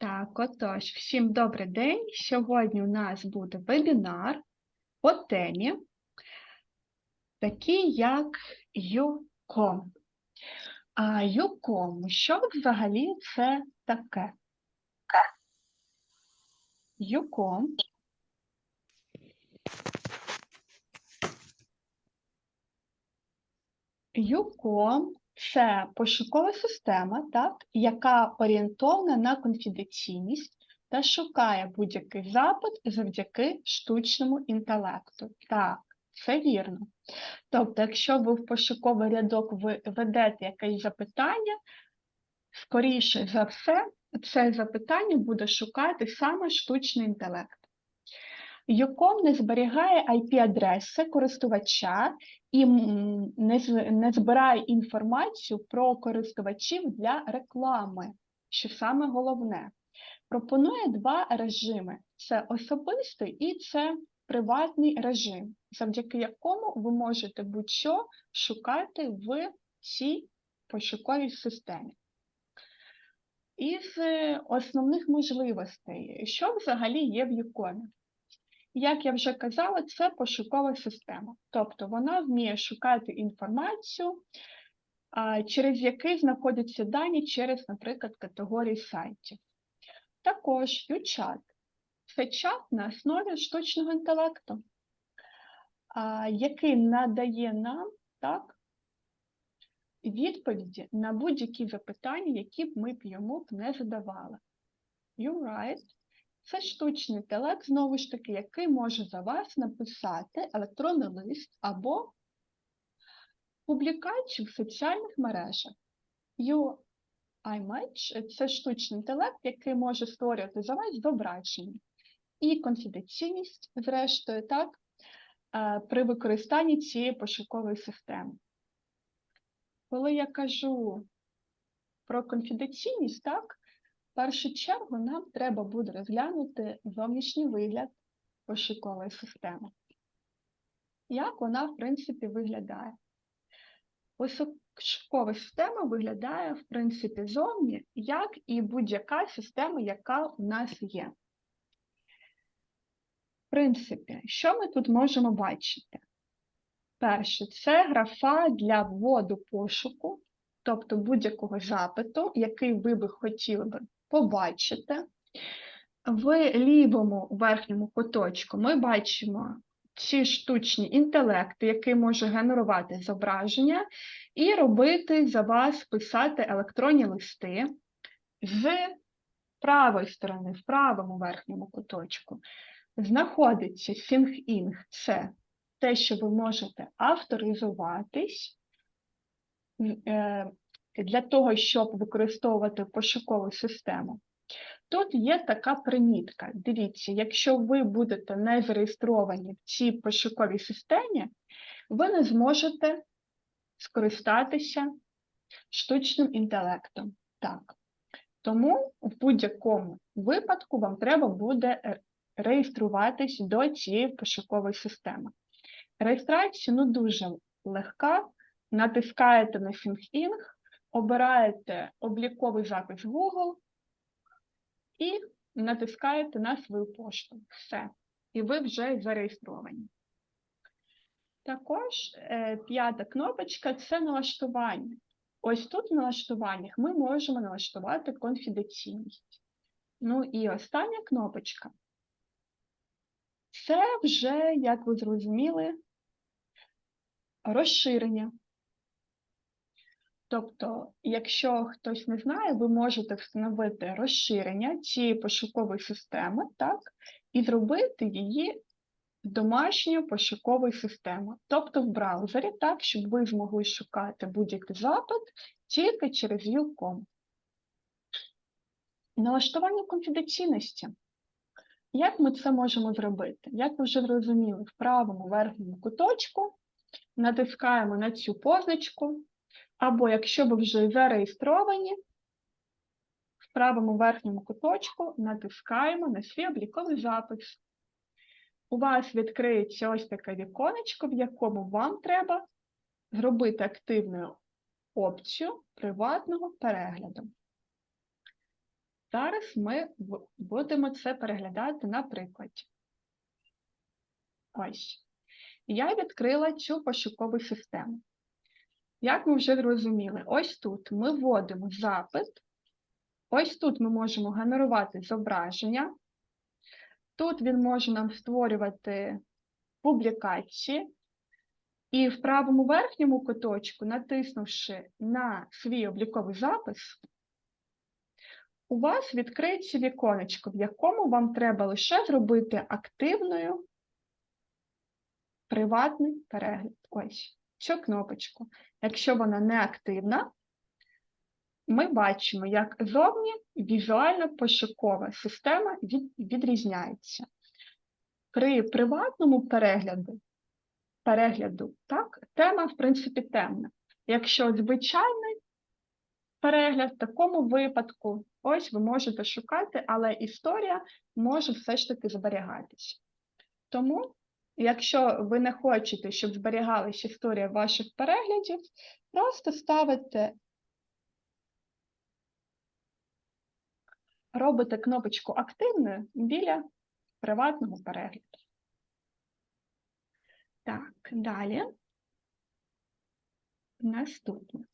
Так, отож, всім добрий день. Сьогодні у нас буде вебінар по темі, такий як ЮКОМ. А ЮКОМ, що взагалі це таке? ЮКОМ ЮКОМ це пошукова система, так, яка орієнтована на конфіденційність та шукає будь-який запит завдяки штучному інтелекту. Так, це вірно. Тобто, якщо ви в пошуковий рядок ведете якесь запитання, скоріше за все, це запитання буде шукати саме штучний інтелект. Юком не зберігає IP-адреси користувача і не, збирає інформацію про користувачів для реклами, що саме головне. Пропонує два режими: це особистий і це приватний режим, завдяки якому ви можете будь-що шукати в цій пошуковій системі. Із е, основних можливостей, що взагалі є в Юкомі? Як я вже казала, це пошукова система. Тобто вона вміє шукати інформацію, через який знаходяться дані через, наприклад, категорії сайтів. Також UChat – це чат на основі штучного інтелекту, який надає нам так, відповіді на будь-які запитання, які б ми б йому не задавали. You're right. Це штучний інтелект, знову ж таки, який може за вас написати електронний лист або публікацію в соціальних мережах. UIMatch – це штучний інтелект, який може створювати за вас зображення. І конфіденційність, зрештою, так, е, при використанні цієї пошукової системи. Коли я кажу про конфіденційність, так, першу чергу нам треба буде розглянути зовнішній вигляд пошукової системи. Як вона, в принципі, виглядає? Пошукова система виглядає, в принципі, зовні, як і будь-яка система, яка у нас є. В принципі, що ми тут можемо бачити? Перше, це графа для вводу пошуку, тобто будь-якого запиту, який ви би хотіли би побачити. В лівому верхньому куточку ми бачимо ці штучні інтелекти, який може генерувати зображення і робити за вас писати електронні листи. З правої сторони, в правому верхньому куточку, знаходиться SyncInc – це те, що ви можете авторизуватись для того, щоб використовувати пошукову систему. Тут є така примітка. Дивіться, якщо ви будете не зареєстровані в цій пошуковій системі, ви не зможете скористатися штучним інтелектом. Так. Тому в будь-якому випадку вам треба буде е, реєструватись до цієї пошукової системи. Реєстрація ну, дуже легка. Натискаєте на SyncInc, обираєте обліковий запис Google і натискаєте на свою пошту. Все. І ви вже зареєстровані. Також е, п'ята кнопочка це налаштування. Ось тут в налаштуваннях ми можемо налаштувати конфіденційність. Ну і остання кнопочка. Це вже, як ви зрозуміли, розширення. Тобто, якщо хтось не знає, ви можете встановити розширення цієї пошукової системи, так, і зробити її домашньою пошуковою системою, тобто в браузері, так, щоб ви змогли шукати будь-який запит тільки через Ucom. Налаштування конфіденційності. Як ми це можемо зробити? Як ви вже зрозуміли, в правому верхньому куточку натискаємо на цю позначку, або якщо ви вже зареєстровані, в правому верхньому куточку натискаємо на свій обліковий запис. У вас відкриється ось таке віконечко, в якому вам треба зробити активну опцію приватного перегляду. Зараз ми будемо це переглядати на прикладі. Ось. Я відкрила цю пошукову систему. Як ми вже зрозуміли, ось тут ми вводимо запит, ось тут ми можемо генерувати зображення, тут він може нам створювати публікації, і в правому верхньому куточку, натиснувши на свій обліковий запис, у вас відкриється віконечко, в якому вам треба лише зробити активною приватний перегляд. Ось цю кнопочку. Якщо вона не активна, ми бачимо, як зовні візуально пошукова система від- відрізняється. При приватному перегляду, перегляду так, тема, в принципі, темна. Якщо звичайний перегляд, в такому випадку, ось ви можете шукати, але історія може все ж таки зберігатися. Тому, якщо ви не хочете, щоб зберігалася історія ваших переглядів, просто ставите, робите кнопочку активною біля приватного перегляду. Так, далі. Наступне.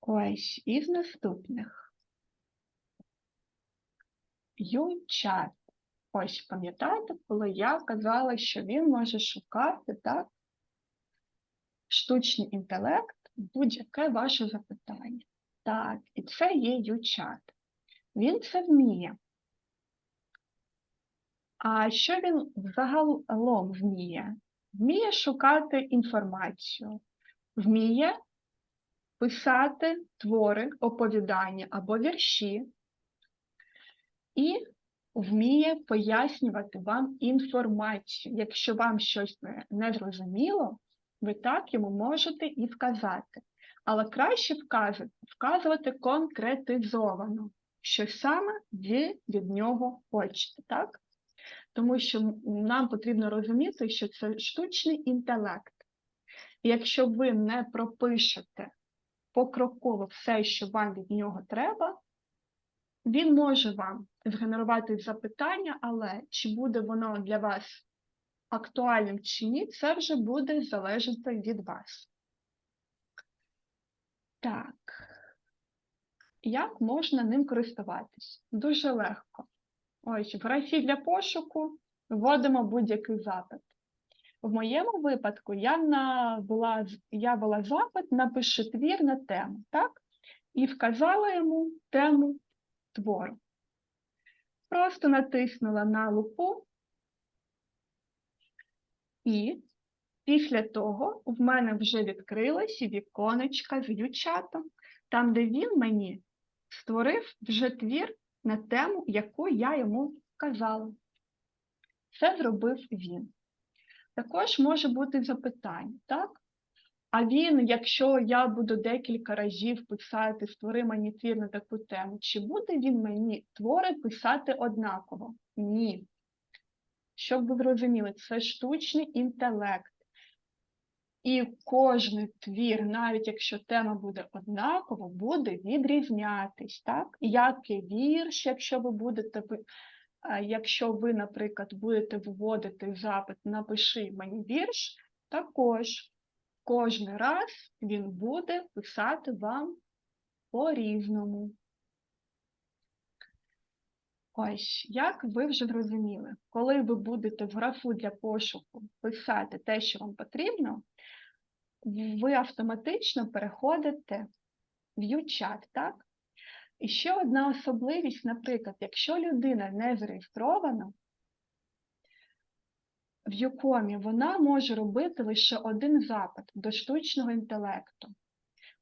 Ось із наступних. Ючат. Ось пам'ятаєте, коли я казала, що він може шукати так, штучний інтелект, будь-яке ваше запитання. Так, і це є ючат. Він це вміє. А що він загалом вміє? Вміє шукати інформацію, вміє писати твори, оповідання або вірші, і вміє пояснювати вам інформацію. Якщо вам щось не- зрозуміло, ви так йому можете і вказати. Але краще вказувати конкретизовано, що саме ви від нього хочете, так? Тому що нам потрібно розуміти, що це штучний інтелект. Якщо ви не пропишете покроково все, що вам від нього треба, він може вам згенерувати запитання, але чи буде воно для вас актуальним чи ні, це вже буде залежати від вас. Так. Як можна ним користуватись? Дуже легко. Ось в графі для пошуку вводимо будь-який запит. В моєму випадку я навела, я вела запит напиши твір на тему, так? І вказала йому тему твору. Просто натиснула на лупу, і після того в мене вже відкрилася віконечка з ючатом, там, де він мені створив вже твір на тему, яку я йому вказала. Це зробив він. Також може бути запитання, так? А він, якщо я буду декілька разів писати, створи мені твір на таку тему, чи буде він мені твори писати однаково? Ні. Щоб ви зрозуміли, це штучний інтелект. І кожний твір, навіть якщо тема буде однакова, буде відрізнятись, так? Як і вірш, якщо ви будете Якщо ви, наприклад, будете вводити запит Напиши мені вірш, також кожен раз він буде писати вам по-різному. Ось, як ви вже зрозуміли, коли ви будете в графу для пошуку писати те, що вам потрібно, ви автоматично переходите в U-чат, так? І ще одна особливість, наприклад, якщо людина не зареєстрована, в Юкомі вона може робити лише один запит до штучного інтелекту.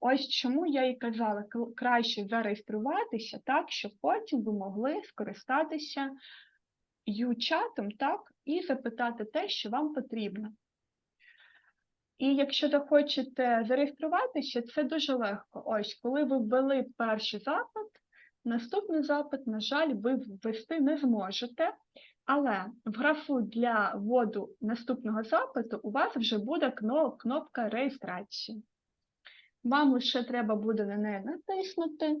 Ось чому я і казала, краще зареєструватися так, щоб потім ви могли скористатися ю-чатом, так, і запитати те, що вам потрібно. І якщо ви хочете зареєструватися, це дуже легко. Ось, коли ви ввели перший запит, наступний запит, на жаль, ви ввести не зможете. Але в графу для вводу наступного запиту у вас вже буде кнопка реєстрації. Вам лише треба буде на неї натиснути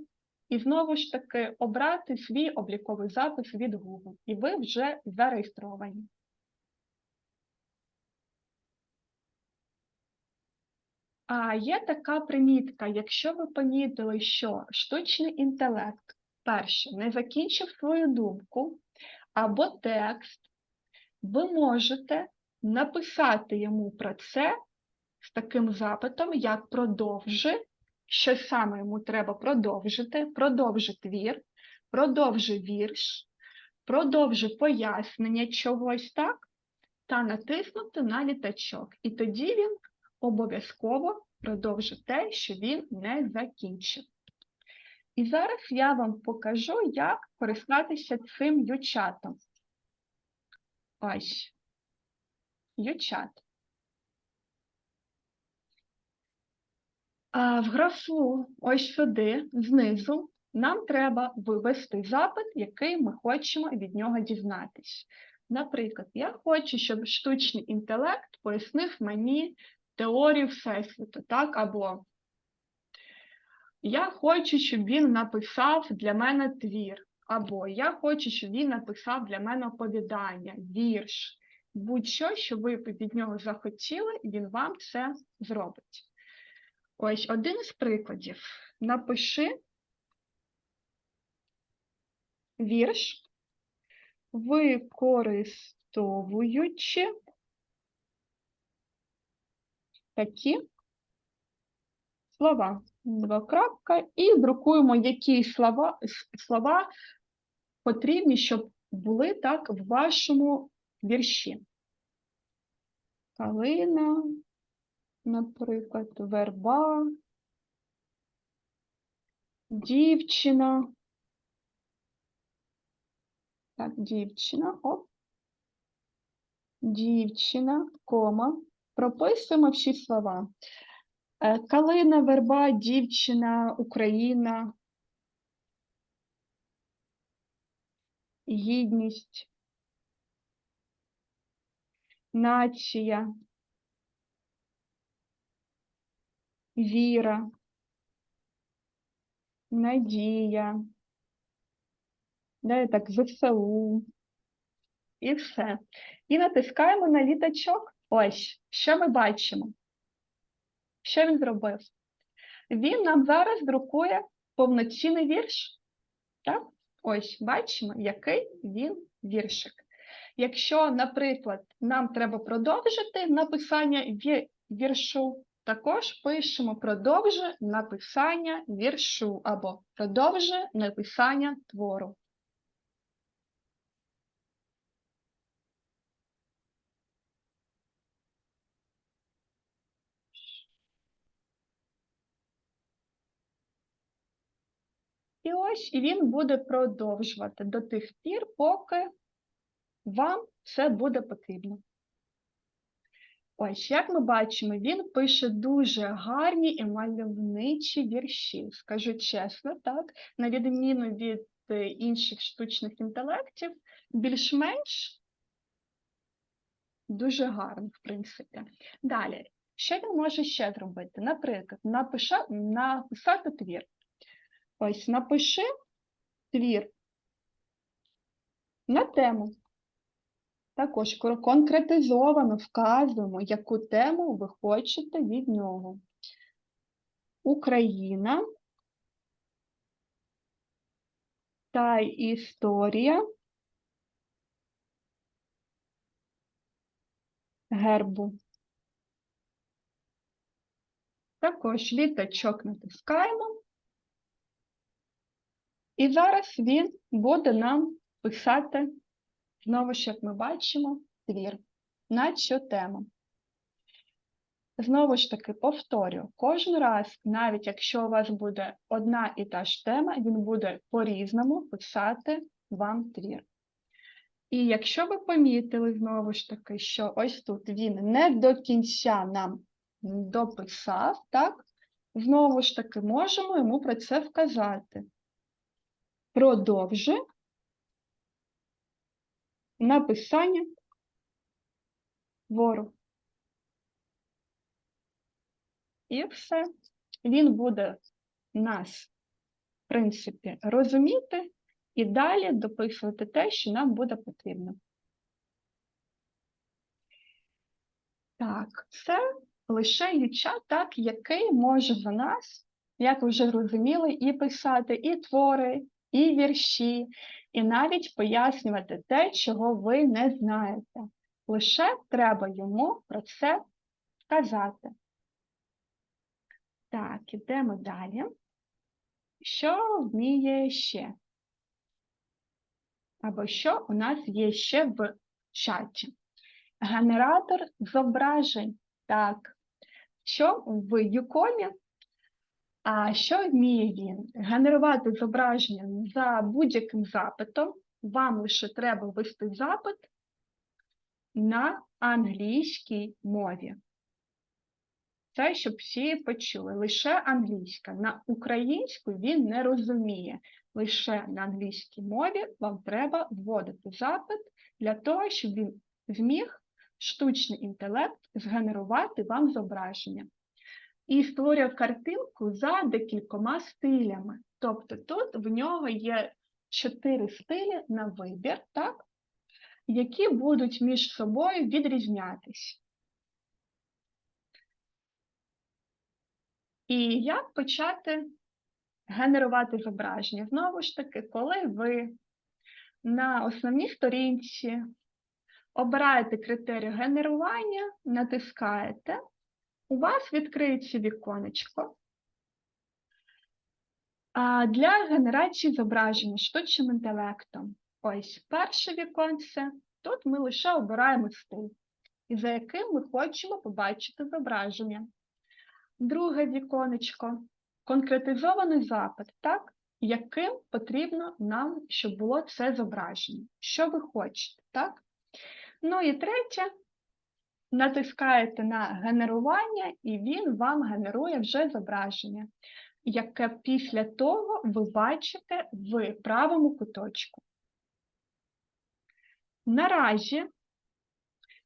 і знову ж таки обрати свій обліковий запис від Google. І ви вже зареєстровані. А є така примітка, якщо ви помітили, що штучний інтелект, перше, не закінчив свою думку або текст, ви можете написати йому про це з таким запитом, як продовжи, що саме йому треба продовжити, продовжи твір, продовжи вірш, продовжи пояснення чогось так, та натиснути на літачок. І тоді він обов'язково продовжить те, що він не закінчив. І зараз я вам покажу, як користатися цим ючатом. Ось. Ючат. В графу ось сюди, знизу, нам треба вивести запит, який ми хочемо від нього дізнатися. Наприклад, я хочу, щоб штучний інтелект пояснив мені теорію Всесвіту, так? Або я хочу, щоб він написав для мене твір, або я хочу, щоб він написав для мене оповідання, вірш, будь-що, що ви від нього захотіли, він вам це зробить. Ось один із прикладів. Напиши вірш, використовуючи такі слова. Два крапка, і друкуємо, які слова, слова потрібні, щоб були так в вашому вірші. Калина, наприклад, верба, дівчина. Так, дівчина, оп. Дівчина, кома. Прописуємо всі слова. Е, Калина, верба, дівчина, Україна, гідність, нація, віра, надія, да, так, ЗСУ і все. І натискаємо на літачок. Ось, що ми бачимо. Що він зробив? Він нам зараз друкує повноцінний вірш. Так? Ось, бачимо, який він віршик. Якщо, наприклад, нам треба продовжити написання віршу, також пишемо продовжи написання віршу або продовжи написання твору. І ось і він буде продовжувати до тих пір, поки вам це буде потрібно. Ось, як ми бачимо, він пише дуже гарні і мальовничі вірші, скажу чесно, так, на відміну від е, інших штучних інтелектів, більш-менш дуже гарно, в принципі. Далі, що він може ще зробити? Наприклад, напиша, написати твір. Ось напиши твір на тему. Також конкретизовано вказуємо, яку тему ви хочете від нього. Україна та історія гербу. Також літачок натискаємо. І зараз він буде нам писати, знову ж, як ми бачимо, твір на цю тему. Знову ж таки, повторю, кожен раз, навіть якщо у вас буде одна і та ж тема, він буде по-різному писати вам твір. І якщо ви помітили, знову ж таки, що ось тут він не до кінця нам дописав, так, знову ж таки, можемо йому про це вказати продовжи написання твору. І все. Він буде нас, в принципі, розуміти і далі дописувати те, що нам буде потрібно. Так, це лише юча, так, який може за нас, як ви вже зрозуміли, і писати і твори, і вірші, і навіть пояснювати те, чого ви не знаєте. Лише треба йому про це сказати. Так, ідемо далі. Що вміє ще? Або що у нас є ще в чаті? Генератор зображень. Так. Що в Юкомі? А що вміє він? Генерувати зображення за будь-яким запитом. Вам лише треба ввести запит на англійській мові. Це, щоб всі почули. Лише англійська. На українську він не розуміє. Лише на англійській мові вам треба вводити запит для того, щоб він зміг штучний інтелект згенерувати вам зображення. І створює картинку за декількома стилями. Тобто тут в нього є чотири стилі на вибір, так? які будуть між собою відрізнятися. І як почати генерувати зображення? Знову ж таки, коли ви на основній сторінці обираєте критерій генерування, натискаєте, у вас відкриється віконечко для генерації зображення штучним інтелектом. Ось перше віконце. Тут ми лише обираємо стиль, за яким ми хочемо побачити зображення. Друге віконечко конкретизований запит, так? яким потрібно нам, щоб було це зображення. Що ви хочете, так? Ну і третє, натискаєте на генерування, і він вам генерує вже зображення, яке після того ви бачите в правому куточку. Наразі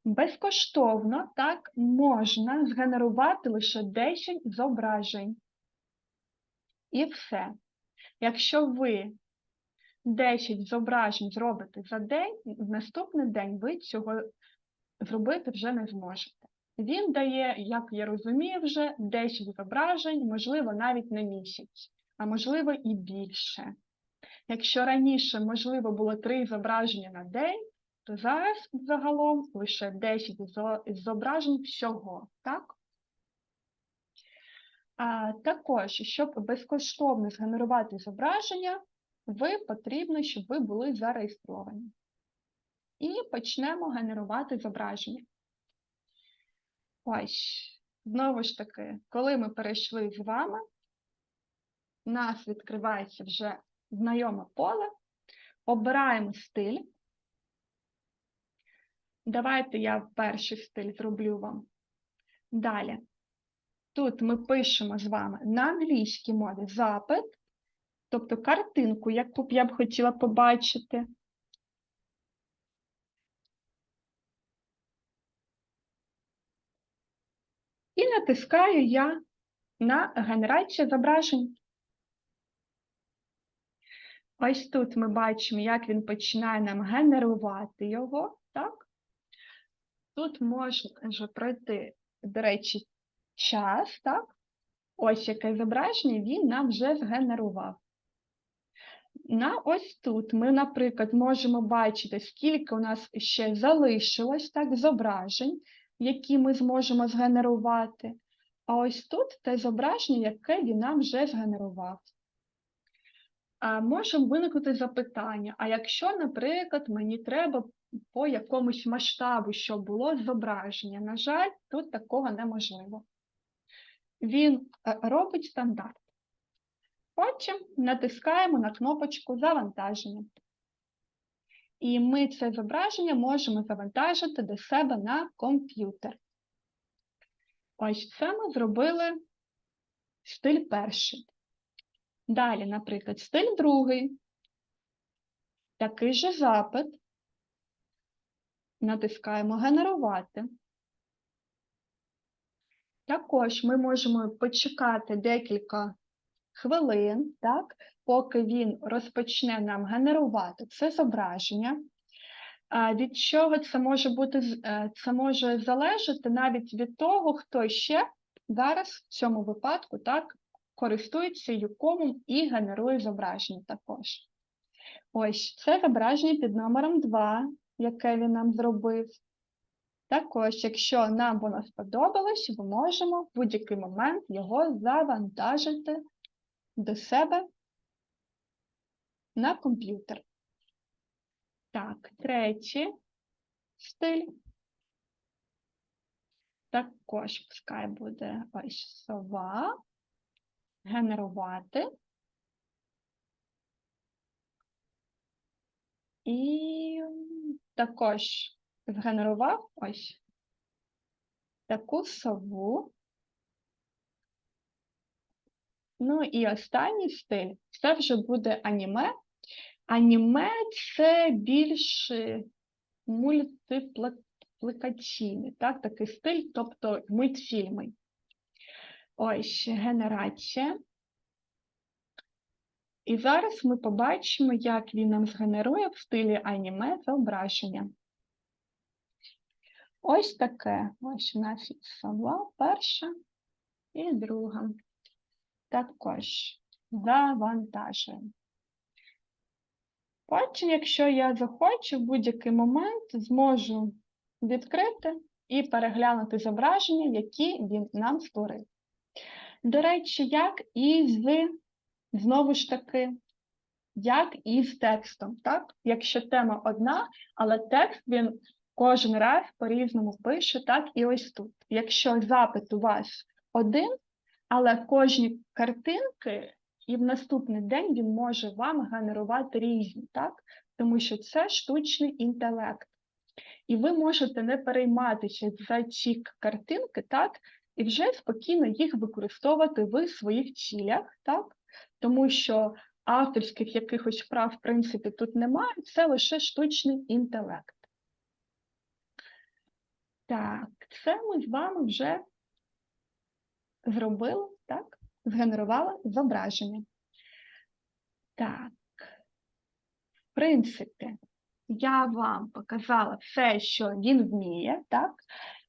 безкоштовно так можна згенерувати лише 10 зображень. І все. Якщо ви 10 зображень зробите за день, в наступний день ви цього зробити вже не зможете. Він дає, як я розумію, вже 10 зображень, можливо, навіть на місяць, а можливо і більше. Якщо раніше, можливо, було 3 зображення на день, то зараз загалом лише 10 зображень всього, так? А Також, щоб безкоштовно згенерувати зображення, ви потрібно, щоб ви були зареєстровані. І почнемо генерувати зображення. Ось, знову ж таки, коли ми перейшли з вами, у нас відкривається вже знайоме поле, обираємо стиль. Давайте я перший стиль зроблю вам. Далі. Тут ми пишемо з вами на англійській мові запит, тобто картинку, яку б я б хотіла побачити. І натискаю я на генерацію зображень. Ось тут ми бачимо, як він починає нам генерувати його, так? Тут може пройти, до речі, час, так? Ось яке зображення він нам вже згенерував. На ось тут ми, наприклад, можемо бачити, скільки у нас ще залишилось так, зображень, які ми зможемо згенерувати. А ось тут те зображення, яке він нам вже згенерував. А Може виникнути запитання: а якщо, наприклад, мені треба по якомусь масштабу, щоб було зображення, на жаль, тут такого неможливо. Він е, робить стандарт. Потім натискаємо на кнопочку Завантаження. І ми це зображення можемо завантажити до себе на комп'ютер. Ось це ми зробили стиль перший. Далі, наприклад, стиль другий. Такий же запит. Натискаємо Генерувати. Також ми можемо почекати декілька хвилин, так, поки він розпочне нам генерувати це зображення. Від чого це може бути е, це може залежати навіть від того, хто ще зараз в цьому випадку так користується юкомом і генерує зображення також. Ось це зображення під номером 2, яке він нам зробив. Також, якщо нам воно сподобалось, ми можемо в будь-який момент його завантажити до себе на комп'ютер. Так, третій стиль. Також пускай буде ось сова. Генерувати. І також згенерував ось таку сову. Ну і останній стиль це вже буде аніме. Аніме це більш е, мультиплікаційний, так, такий стиль, тобто мультфільми. Ось генерація. І зараз ми побачимо, як він нам згенерує в стилі аніме зображення. Ось таке. Ось у нас є сова перша і друга. Також завантажуємо. Потім, якщо я захочу, в будь-який момент зможу відкрити і переглянути зображення, які він нам створив. До речі, як і з, знову ж таки, як і з текстом, так? Якщо тема одна, але текст він кожен раз по-різному пише, так і ось тут. Якщо запит у вас один, але кожні картинки і в наступний день він може вам генерувати різні, так? Тому що це штучний інтелект. І ви можете не перейматися за ці картинки, так? І вже спокійно їх використовувати в своїх цілях, так? Тому що авторських якихось прав, в принципі, тут немає, це лише штучний інтелект. Так, це ми з вами вже зробили, так? Згенерували зображення. Так, в принципі, я вам показала все, що він вміє, так?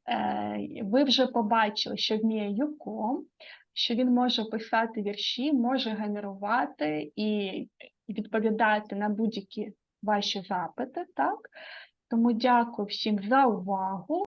Е, Ви вже побачили, що вміє Юком, що він може писати вірші, може генерувати і відповідати на будь-які ваші запити, так? Тому дякую всім за увагу.